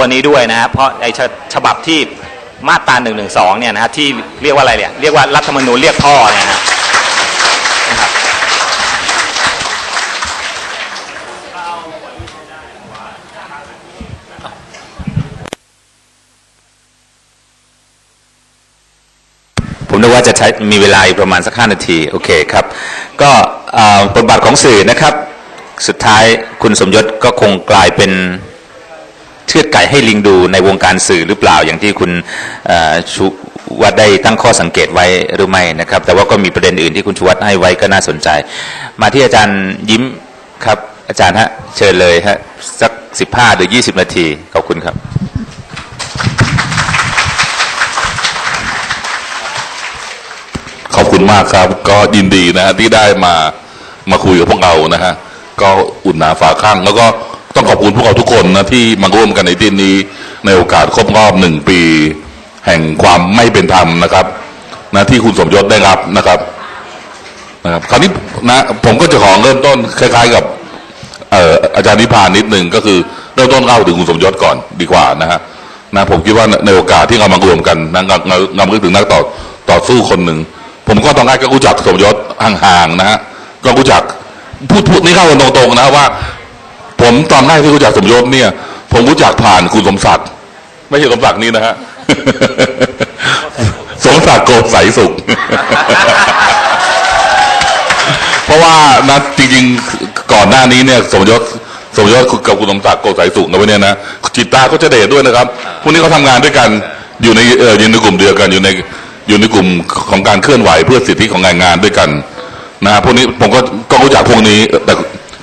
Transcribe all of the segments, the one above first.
ตัวนี้ด้วยนะเพราะไอ้ฉบับที่มาตรา1นึเนี่ยนะฮะที่เรียกว่าอะไรเนี่ยเรียกว่ารัฐธรรมนูญเรียกพ่อเนี่ยนะผมนึกว่าจะใช้มีเวลาประมาณสักห้านาที โอเคครับ ก็บทบาทของสื่อนะครับ สุดท้ายคุณสมยศก็คงกลายเป็น เชือดไก่ให้ลิงดูในวงการสื่อหรือเปล่าอย่างที่คุณชูวัดได้ตั้งข้อสังเกตไว้หรือไม่นะครับ แต่ว่าก็มีประเด็นอื่นที่คุณชูวัดให้ไว้ก็น่าสนใจ มาที่อาจารย์ยิ้มครับอาจารย์ฮะเชิญเลยฮะสักสิบห้าหรือยี่สิบนาทีขอบคุณครับ ขอบคุณมากครับ ก็ยินดีนะฮะที่ได้มามาคุยกับพวกเรานะฮะก็อุ่นหนาฝาข้างแล้วก็ ต้องขอบคุณพวกเราทุกคนนะที่มาร่วมกันในที่นี้ ในโอกาสครบรอบหนึ่งปี แห่งความไม่เป็นธรรมนะครับนะที่คุณสมยศได้รับนะครับนะครับคราวนี้นะผมก็จะขอเริ่มต้นคล้าย ๆ กับเอ่อาจารย์นิพานนิดหนึ่งก็คือเริ่มต้นเล่าถึงคุณสมยศก่อนดีกว่านะฮะนะผมคิดว่าในโอกาสที่เรามารวมกันนะเราเราเรานึกถึงนักต่อต่อสู้คนหนึ่งผมก็ตอนแรกก็รู้จักสมยศห่างๆนะฮะก็รู้จักพูดพูดนี่เข้าตรงๆนะว่า ผมตอนแรกที่รู้จักสมยศเนี่ย ผมรู้จักผ่านคุณสมศักดิ์ไม่ใช่สมศักดิ์นี่นะฮะสมศักดิ์โกใสสุข เพราะว่านะจริงๆก่อนหน้านี้เนี่ยสมยศสมยศกับคุณสมศักดิ์โกสายสุขนะวันนี้นะจิตตาก็จะเดชด้วยนะครับพวกนี้เขาทำงานด้วยกันอยู่ในเอออยู่ในกลุ่มเดียวกันอยู่ในอยู่ในกลุ่มของการเคลื่อนไหวเพื่อสิทธิของแรงงานด้วยกันนะฮะพวกนี้ผมก็ก็รู้จักพวกนี้แต่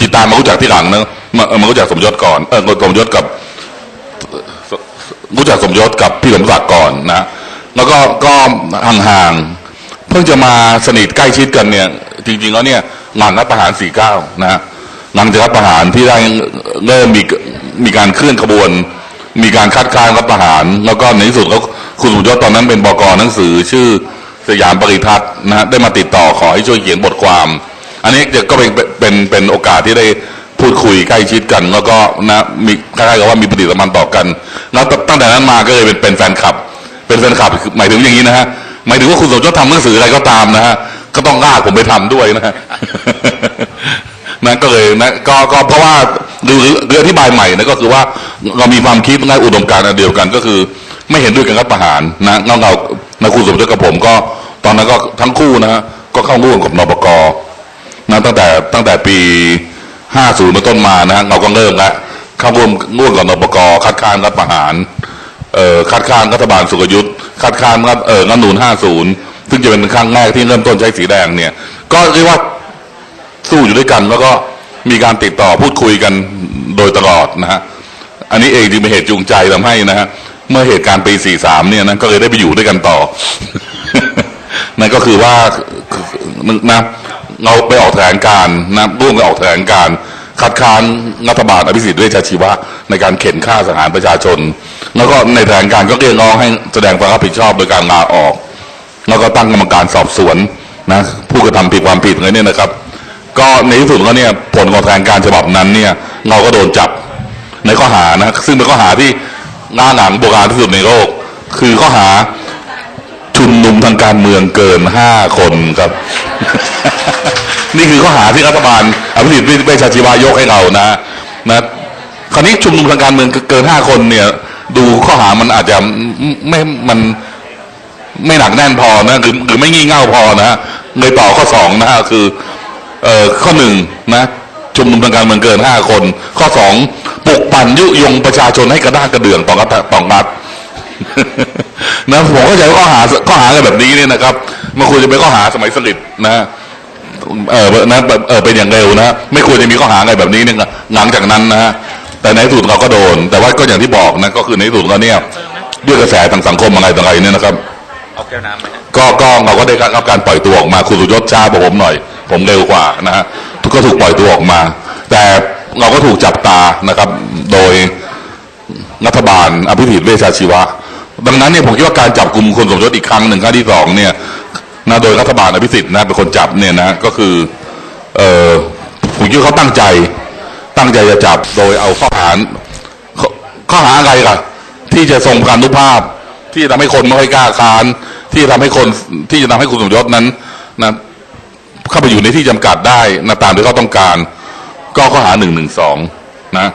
จิตตามารู้จักที่หลังนะ มามารู้จักสมยศก่อน เออสมยศกับรู้จักสมยศกับพี่สมศักดิ์ก่อนนะแล้วก็ก็ห่างๆเพิ่งจะมาสนิทใกล้ชิดกันเนี่ย จริง ๆ แล้วเนี่ยหลังรัฐประหาร 49 นะฮะหลังจากรัฐประหารที่ได้เริ่มมีมีการเคลื่อนขบวน มีการคัดค้านรัฐประหาร แล้วก็ในที่สุดก็คุณสมยศตอนนั้นเป็นบกหนังสือชื่อสยามปริทัศน์นะฮะได้มาติดต่อขอให้ช่วยเขียนบทความ อันนี้ก็เป็นเป็นเป็นโอกาสที่ได้ พูดคุยใกล้ชิดกัน แล้วก็นะมีคล้ายๆกับว่ามีปฏิสัมพันธ์ต่อกันแล้วตั้งแต่นั้นมาก็เลยเป็นเป็นแฟนคลับ เป็นแฟนคลับหมายถึงอย่างนี้นะฮะหมายถึงว่าคุณสมยศทำหนังสืออะไรก็ตามนะฮะก็ต้องลากผมไปทำด้วยนะฮะนะก็เลยนะก็ก็เพราะว่าหรือหรืออธิบายใหม่นะก็คือว่าเรามีความคิดและอุดมการณ์เดียวกันก็คือ ไม่เห็นด้วยกับรัฐประหารนะเราเรานะคุณสมยศกับผมก็ตอนนั้นก็ทั้งคู่นะฮะก็เข้าร่วมกับนปกนะตั้งแต่ตั้งแต่ปี 50เป็นต้นมานะฮะเราก็เริ่มแล้วเข้าร่วมร่วมกับนปกคัดค้านรัฐประหารเอ่อคัดค้านรัฐบาลสุขยุทธ์คัดค้านรัฐเอ่อรัฐธรรมนูน50ซึ่งจะเป็นครั้งแรกที่เริ่มต้นใช้สีแดงเนี่ย ก็เรียกว่าสู้อยู่ด้วยกันแล้วก็มีการติดต่อพูดคุยกันโดยตลอดนะฮะอันนี้เองจึงเป็นเหตุจูงใจทำให้นะฮะเมื่อเหตุการณ์ปี43เนี่ยนะก็เลยได้ไปอยู่ด้วยกันต่อนั่นก็คือว่านะ เราไปออกแถลงการนะร่วมกันออกแถลงการคัดค้านรัฐบาลอภิสิทธิ์เวชชาชีวะ ในการเข็นฆ่าสังหารประชาชน แล้วก็ในแถลงการก็เรียกร้องให้แสดงความรับผิดชอบโดยการลาออก แล้วก็ตั้งกรรมการสอบสวนนะผู้กระทำผิดความผิดอะไรเนี่ยนะครับ ก็ในที่สุดแล้วเนี่ยผลของแถลงการฉบับนั้นเนี่ยเราก็โดนจับในข้อหานะซึ่งเป็นข้อหาที่หน้าหนังโบราณที่สุดในโลก คือข้อหา ชุมนุมทางการเมืองเกินห้าคนครับ นี่คือข้อหาที่รัฐบาลอภิสิทธิ์เวชชาชีวายกให้เรานะนะคราวนี้ชุมนุมทางการเมืองเกินห้าคนเนี่ย ดูข้อหามันอาจจะไม่มันไม่หนักแน่นพอนะหรือหรือไม่งี่เง่าพอนะฮะเลยต่อข้อสองนะฮะคือเอ่อข้อหนึ่งนะชุมนุมทางการเมืองเกินห้าคน ข้อสองปลุกปั่นยุยงประชาชนให้กระด้างกระเดื่องต่อรัฐต่อรัฐ นะผมเข้าใจว่าข้อหาข้อหากันแบบนี้เนี่ยนะครับมันควรจะเป็นข้อหาสมัยสลิดนะเออนะแบบเออเป็นอย่างเร็วนะไม่ควรจะมีข้อหาอะไรแบบนี้เนี่ยหลังจากนั้นนะฮะแต่ในที่สุดเราก็โดน แต่ว่าก็อย่างที่บอกนะก็คือในที่สุดก็เนี่ยด้วยกระแสทางสังคมอะไรต่างๆเนี่ยนะครับเอาแก้วน้ำไหมก็ก็เราก็ได้รับการปล่อยตัวออกมาคุณสุยศช้ากว่าผมหน่อย ผมเร็วกว่านะฮะทุกก็ถูกปล่อยตัวออกมา แต่เราก็ถูกจับตานะครับ โดยรัฐบาลอภิสิทธิ์เวชชาชีวะ ดังนั้นเนี่ยผมคิดว่าการจับกลุ่มคุณสมยศอีกครั้งหนึ่งครั้งที่สองเนี่ยนะโดยรัฐบาลอภิสิทธิ์นะเป็นคนจับเนี่ยนะก็คือเออผมคิดว่าเขาตั้งใจ ตั้งใจจะจับโดยเอาข้อหาข้อหาอะไรกันที่จะทรงพารนุภาพ ที่จะทำให้คนไม่ค่อยกล้าค้าน ที่จะทำให้คนที่จะทำให้คุณสมยศนั้นนะเข้าไปอยู่ในที่จำกัดได้นะตามที่เขาต้องการ ก็ข้อหาหนึ่งหนึ่งสองนะ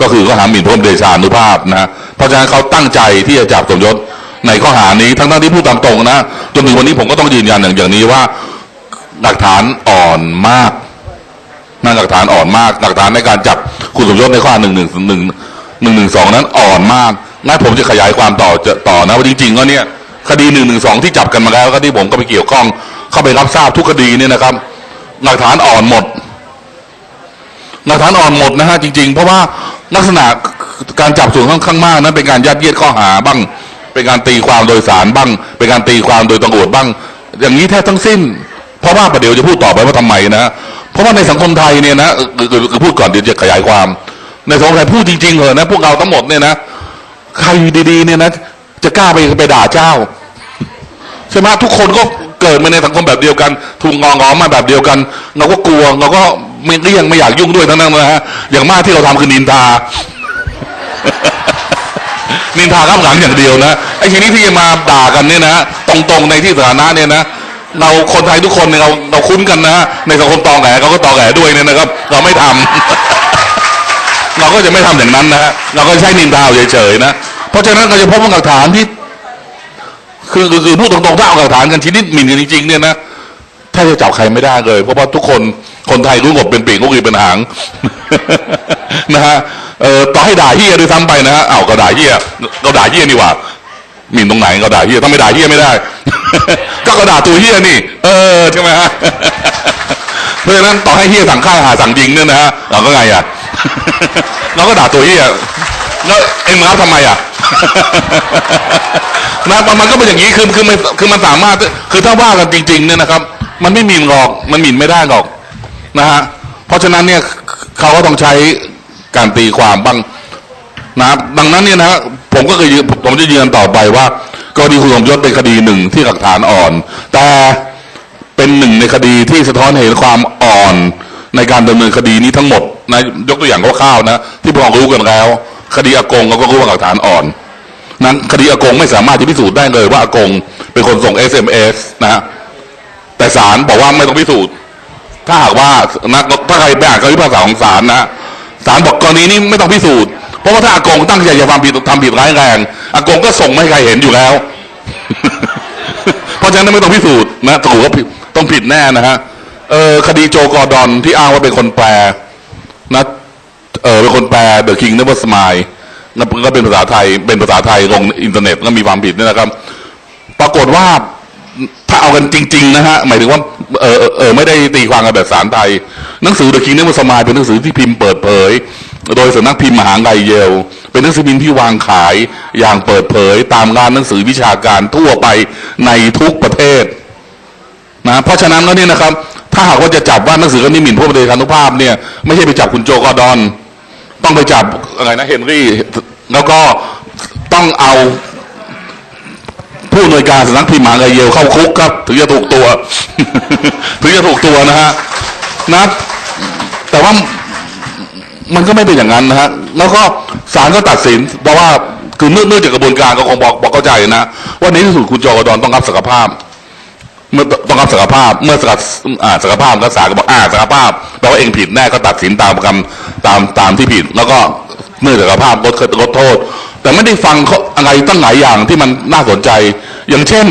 ก็คือข้อหาหมิ่นพระบรมเดชานุภาพนะเพราะฉะนั้นเขาตั้งใจที่จะจับสมยศในข้อหานี้ทั้งๆที่พูดตามตรงนะจนถึงวันนี้ผมก็ต้องยืนยันอย่างอย่างนี้ว่า หลักฐานอ่อนมากนั่นหลักฐานอ่อนมาก หลักฐานในการจับคุณสมยศในข้อหนึ่งหนึ่งหนึ่งหนึ่งหนึ่งสองนั้นอ่อนมากงั้นผมจะขยายความต่อจะต่อนะว่าจริงๆก็เนี่ยคดีหนึ่งหนึ่งสองที่จับกันมาแล้วก็ที่ผมก็ไปเกี่ยวข้อง เข้าไปรับทราบทุกคดีเนี่ยนะครับ หลักฐานอ่อนหมดหลักฐานอ่อนหมดนะฮะจริง ๆ เพราะว่า ลักษณะการจับส่วนข้างมากนั้นเป็นการยัดเยียดข้อหาบ้าง เป็นการตีความโดยสารบ้าง เป็นการตีความโดยตำรวจบ้าง อย่างนี้แทบทั้งสิ้น เพราะว่าประเดี๋ยวจะพูดต่อไปว่าทำไมนะ เพราะว่าในสังคมไทยเนี่ยนะคือพูดก่อนเดี๋ยวจะขยายความ ในสังคมไทยพูดจริงๆเหอะนะพวกเราทั้งหมดเนี่ยนะใครดีๆเนี่ยนะจะกล้าไปไปด่าเจ้าใช่ไหมทุกคนก็เกิดมาในสังคมแบบเดียวกันถูกงองอมาแบบเดียวกัน เราก็กลัวเราก็ ม่เลี่ยงไม่อยากยุ่งด้วยทั้งนั้นนะฮะอย่างมากที่เราทำคือนินทา นินทาข้ามหลังอย่างเดียวนะไอ้ทีนี้ที่จะมาด่ากันเนี่ยนะตรงๆในที่สาธารณะเนี่ยนะเราคนไทยทุกคนเนี่ยเราเราคุ้นกันนะในสังคมตองแหลเขาก็ตองแหลด้วยเนี่ยนะครับ เราไม่ทำเราก็จะไม่ทำอย่างนั้นนะฮะเราก็ใช้นินทาเฉยๆนะเพราะฉะนั้นเราจะพบว่าหลักฐานที่คือคือคือพูดตรงๆถ้าเอาหลักฐานกันชนิดหมิ่นกันจริงๆเนี่ยนะถ้าจะจับใครไม่ได้เลย เพราะว่าทุกคน คนไทยรู้หมดเป็นปีกรู้กีเป็นหางนะฮะเออต่อให้ด่าเฮียด้วยซ้ำไปนะฮะอ้าวก็ด่าเฮียก็ด่าเฮียนี่หว่าหมิ่นตรงไหนก็ด่าเฮียถ้าไม่ด่าเฮียไม่ได้ ก็ก็ด่าตัวเฮียนี่ เออใช่ไหมฮะเพราะฉะนั้นต่อให้เฮียสั่งฆ่าหาสั่งยิงเนี่ยนะฮะเราก็ไงอะเราก็ด่าตัวเฮียแล้วเอ็งมาทำไมอะนะมันมันก็เป็นอย่างนี้คือคือมันคือมันสามารถคือถ้าว่ากันจริงๆเนี่ยนะครับ มันไม่มิ่นหรอกมันหมิ่นไม่ได้หรอก นะฮะเพราะฉะนั้นเนี่ยเขาก็ต้องใช้การตีความบ้างนะดังนั้นเนี่ยนะผมก็เคยยืนผมจะยืนต่อไปว่ากรณีคุณสมยศเป็นคดีหนึ่งที่หลักฐานอ่อน แต่เป็นหนึ่งในคดีที่สะท้อนเห็นความอ่อนในการดำเนินคดีนี้ทั้งหมดนะยกตัวอย่างคร่าวๆนะที่พวกเรารู้กันแล้ว คดีอากงเราก็รู้ว่าหลักฐานอ่อนนั้นคดีอากงไม่สามารถจะพิสูจน์ได้เลยว่าอากงเป็นคนส่ง SMS นะฮะแต่ศาลบอกว่าไม่ต้องพิสูจน์ ถ้าหากว่านักถ้าใครไปอ่านคำพิพากษาของศาลนะศาลบอกกรณีนี้ไม่ต้องพิสูจน์เพราะว่าถ้าอากงตั้งใจจะทำผิดทำผิดร้ายแรงอากงก็ส่งไม่ให้ใครเห็นอยู่แล้ว เพราะฉะนั้นไม่ต้องพิสูจน์นะถูกก็ต้องผิดแน่นะฮะเออคดีโจกอร์ดอนที่อ้างว่าเป็นคนแปลนะเออเป็นคนแปล The King Never Smile นะก็เป็นภาษาไทยเป็นภาษาไทยลงอินเทอร์เน็ตก็มีความผิดนี่นะครับ ปรากฏว่า ถ้าเอากันจริง ๆ นะฮะหมายถึงว่าเออเออไม่ได้ตีความกันแบบสารไทย หนังสือ The King Never Smile เป็นหนังสือที่พิมพ์เปิดเผย โดยสำนักพิมพ์มหาลัยเยล เป็นหนังสือพิมพ์ที่วางขายอย่างเปิดเผย ตามร้านหนังสือวิชาการทั่วไปในทุกประเทศนะเพราะฉะนั้นแล้วเนี่ยนะครับ ถ้าหากว่าจะจับว่าหนังสือกันนิมินพระบรมนุภาพเนี่ยไม่ใช่ไปจับคุณโจกอดอน ต้องไปจับอะไรนะเฮนรี่ แล้วก็ต้องเอา ผู้อำนวยการสำนักพิมพ์มาลัยเยลเข้าคุกครับ ถึงจะถูกตัว ถึงจะถูกตัวนะฮะนะแต่ว่ามันก็ไม่เป็นอย่างนั้นนะฮะแล้วก็ศาลก็ตัดสิน เพราะว่าคือเนื่องเนื่องจากกระบวนการก็คงบอกบอกเข้าใจนะว่าในที่สุดคุณจอร์ดอนต้องรับสารภาพ เมื่อต้องรับสารภาพ เมื่อสารอ่าสารภาพก็ศาลก็บอกอ่าสารภาพแปลว่าเองผิดแน่ก็ตัดสินตามคำตามตามที่ผิด แล้วก็เมื่อสารภาพลดลดโทษ แต่ไม่ได้ฟังเขาอะไรตั้งหลายอย่างที่มันน่าสนใจ อย่างเช่น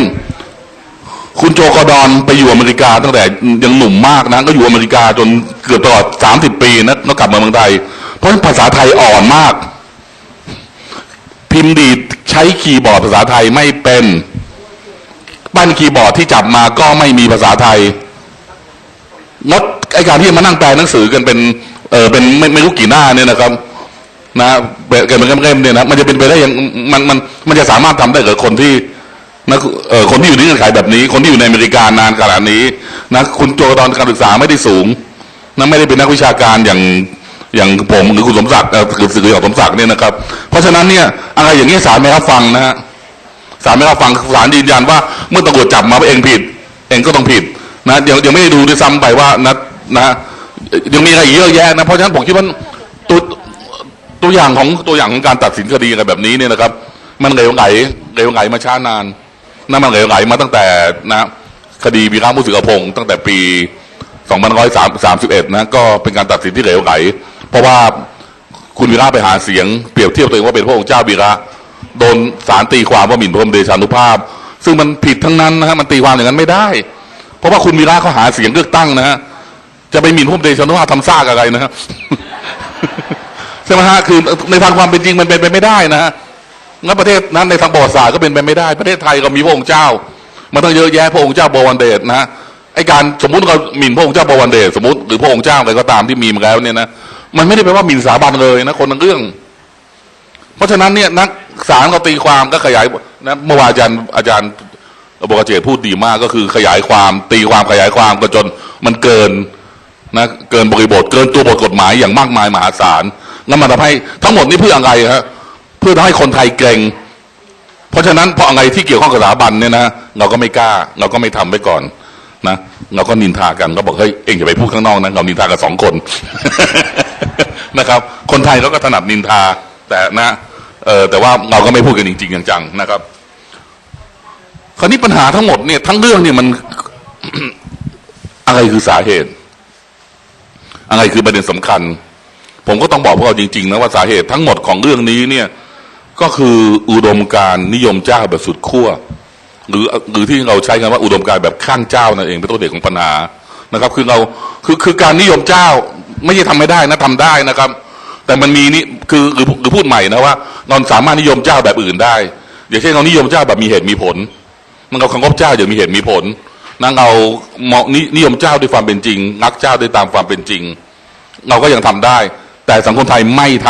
คุณโจกอร์ดอนไปอยู่อเมริกา ตั้งแต่ยังหนุ่มมากนะ ก็อยู่อเมริกาจนเกือบตลอดสามสิบปีนะแล้วกลับมาเมืองไทย เพราะภาษาไทยอ่อนมาก พิมพ์ดีใช้คีย์บอร์ดภาษาไทยไม่เป็นบ้นคีย์บอร์ดที่จับมาก็ไม่มีภาษาไทยแล้วไอการที่มานั่งแปลหนังสือกันเป็นเออเป็นไม่ไม่รู้กี่หน้าเนี่ยนะครับ นะเกิดเป็นเล่มเนี่ยนะมันจะเป็นไปได้ยังมันมันมันจะสามารถทำได้กับคนที่นะเออคนที่อยู่ในเงื่อนไขแบบนี้ คนที่อยู่ในอเมริกานานขนาดนี้นะคุณโจตอนการศึกษาไม่ได้สูงนะไม่ได้เป็นนักวิชาการอย่างอย่างผมหรือคุณสมศักดิ์เออคือสื่อของสมศักดิ์เนี่ยนะครับ เพราะฉะนั้นเนี่ยอะไรอย่างนี้ศาลไม่รับฟังนะฮะศาลไม่รับฟังศาลยืนยันว่า เมื่อตำรวจจับมาเองผิด เองก็ต้องผิดนะยังยังไม่ได้ดูด้วยซ้ำไปว่านะนะยังมีอะไรเยอะแยะนะเพราะฉะนั้นผมคิดว่า ตัวอย่างของตัวอย่างของการตัดสินคดีอะไรแบบนี้เนี่ยนะครับ มันเหลวไหลเหลวไหลมาช้านานนั่นมันเหลวไหลมาตั้งแต่นะคดีวีระมุสิกพงศ์ตั้งแต่ปี2531นะก็เป็นการตัดสินที่เหลวไหล เพราะว่าคุณวีระไปหาเสียงเปรียบเทียบตัวเองว่าเป็นพระองค์เจ้าวีระโดนศาลตีความว่าหมิ่นพระบรมเดชานุภาพ ซึ่งมันผิดทั้งนั้นนะฮะมันตีความอย่างนั้นไม่ได้ เพราะว่าคุณวีระเขาหาเสียงเลือกตั้งนะฮะจะไปหมิ่นพระบรมเดชานุภาพทำซากอะไรนะฮะ ใช่ไหมฮะคือในทางความเป็นจริงมันเป็นไปไม่ได้นะฮะงั้นประเทศนั้นในทางประวัติศาสตร์ก็เป็นไปไม่ได้ ประเทศไทยก็มีพระองค์เจ้ามันต้องเยอะแยะพระองค์เจ้าบวรเดชนะไอการสมมุติเราหมิ่นพระองค์เจ้าบวรเดชสมมติหรือพระองค์เจ้าอะไรก็ตามที่มีมาแล้วเนี่ยนะมันไม่ได้แปลว่าหมิ่นสถาบันเลยนะคนละเรื่อง เพราะฉะนั้นเนี่ยนักศาลก็ตีความก็ขยายนะเมื่อวานอาจารย์อาจารย์บกเจตพูดดีมากก็คือขยายความตีความขยายความก็จนมันเกินนะเกินบริบทเกินตัวบทกฎหมายอย่างมากมายมหาศาล นั่นมันทำให้ทั้งหมดนี้เพื่ออะไรฮะเพื่อทำให้คนไทยเกรงเพราะฉะนั้นเพราะอะไรที่เกี่ยวข้องกับสถาบันเนี่ยนะเราก็ไม่กล้า เราก็ไม่ทำไว้ก่อนนะเราก็นินทากันก็บอกเฮ้ยเองอย่าไปพูดข้างนอกนะเรานินทากันสองคนนะครับ คนไทยเราก็ถนัดนินทา แต่นะเออแต่ว่าเราก็ไม่พูดกันจริงๆจังๆนะครับ คราวนี้ปัญหาทั้งหมดเนี่ยทั้งเรื่องเนี่ยมันอะไรคือสาเหตุ อะไรคือประเด็นสำคัญ ผมก็ต้องบอกพวกเราจริงๆนะว่าสาเหตุทั้งหมดของเรื่องนี้เนี่ยก็คืออุดมการนิยมเจ้าแบบสุดขั้วหรือหรือที่เราใช้คำว่าอุดมการแบบข้างเจ้านั่นเองเป็นต้นเหตุของปัญหานะครับ คือเราคือคือการนิยมเจ้าไม่ใช่ทำไม่ได้นะทำได้นะครับ แต่มันมีนี่คือหรือหรือพูดใหม่นะว่าเราสามารถนิยมเจ้าแบบอื่นได้ อย่างเช่นเรานิยมเจ้าแบบมีเหตุมีผลมันเอาคำว่าเจ้าอย่างมีเหตุมีผลนั่งเอามองนินิยมเจ้าด้วยความเป็นจริงรักเจ้าด้วยตามความเป็นจริง เราก็ยังทำได้ แต่สังคมไทยไม่ท